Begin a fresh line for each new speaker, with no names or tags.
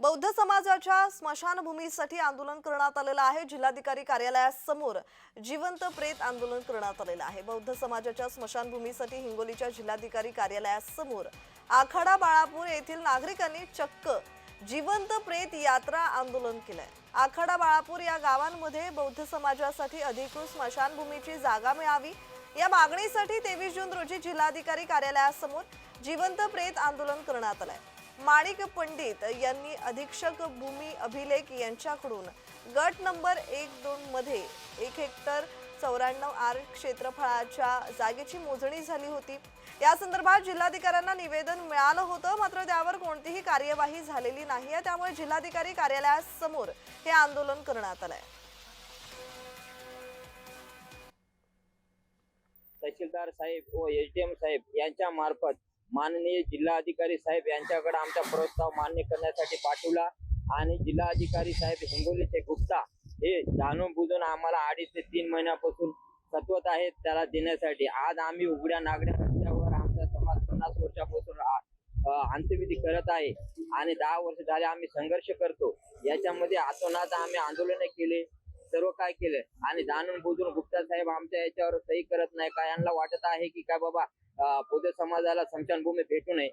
बौद्ध समाजाच्या स्मशानभूमीसाठी आंदोलन करण्यात आलेलं आहे. जिल्हाधिकारी कार्यालयासमोर जिवंत प्रेत आंदोलन करण्यात आलेलं आहे. बौद्ध समाजाच्या स्मशानभूमीसाठी हिंगोलीच्या जिल्हाधिकारी कार्यालयासमोर आखाडा बाळापूर येथील नागरिकांनी चक्क जिवंत प्रेत यात्रा आंदोलन केलंय. आखाडा बाळापूर या गावांमध्ये बौद्ध समाजासाठी अधिकृत स्मशानभूमीची जागा मिळावी. या मागणीसाठी तेवीस जून रोजी जिल्हाधिकारी कार्यालयासमोर जिवंत प्रेत आंदोलन करण्यात आलंय. माणिक पंडित यांनी अधीक्षक भूमी अभिलेख यांच्याकडून गट नंबर एक दोन मध्ये एक हेक्टर चौऱ्याण्णव आर क्षेत्रफळाच्या जागेची मोजणी झाली होती. या संदर्भात जिल्हाधिकाऱ्यांना निवेदन मिळालं होतं मात्र त्यावर कोणतीही कार्यवाही झालेली नाही आहे. त्यामुळे जिल्हाधिकारी कार्यालयासमोर हे आंदोलन करण्यात आलंय.
तहसीलदार साहेब व एसडीएम साहेब यांच्या मार्फत माननीय जिल्हाधिकारी साहेब यांच्याकडे आमचा प्रस्ताव मान्य करण्यासाठी पाठवला. आणि जिल्हाधिकारी साहेब हिंगोलीचे गुप्ता हे जाणून बुजून आम्हाला अडीच ते तीन महिन्यापासून सत्वत आहेत त्याला देण्यासाठी. आज आम्ही उघड्या नागड्या रस्त्यावर आमचा समाज पन्नास वर्षापासून अंत्यविधी करत आहे. आणि दहा वर्ष झाले आम्ही संघर्ष करतो. याच्यामध्ये आतोनात आम्ही आंदोलन केले सर्व काय केलं. आणि जाणून बुजून गुप्ता साहेब आमच्या याच्यावर सही करत नाही का? यांना वाटत आहे की काय बाबा बौद्ध समाजाला स्मशानभूमी भेटू नये.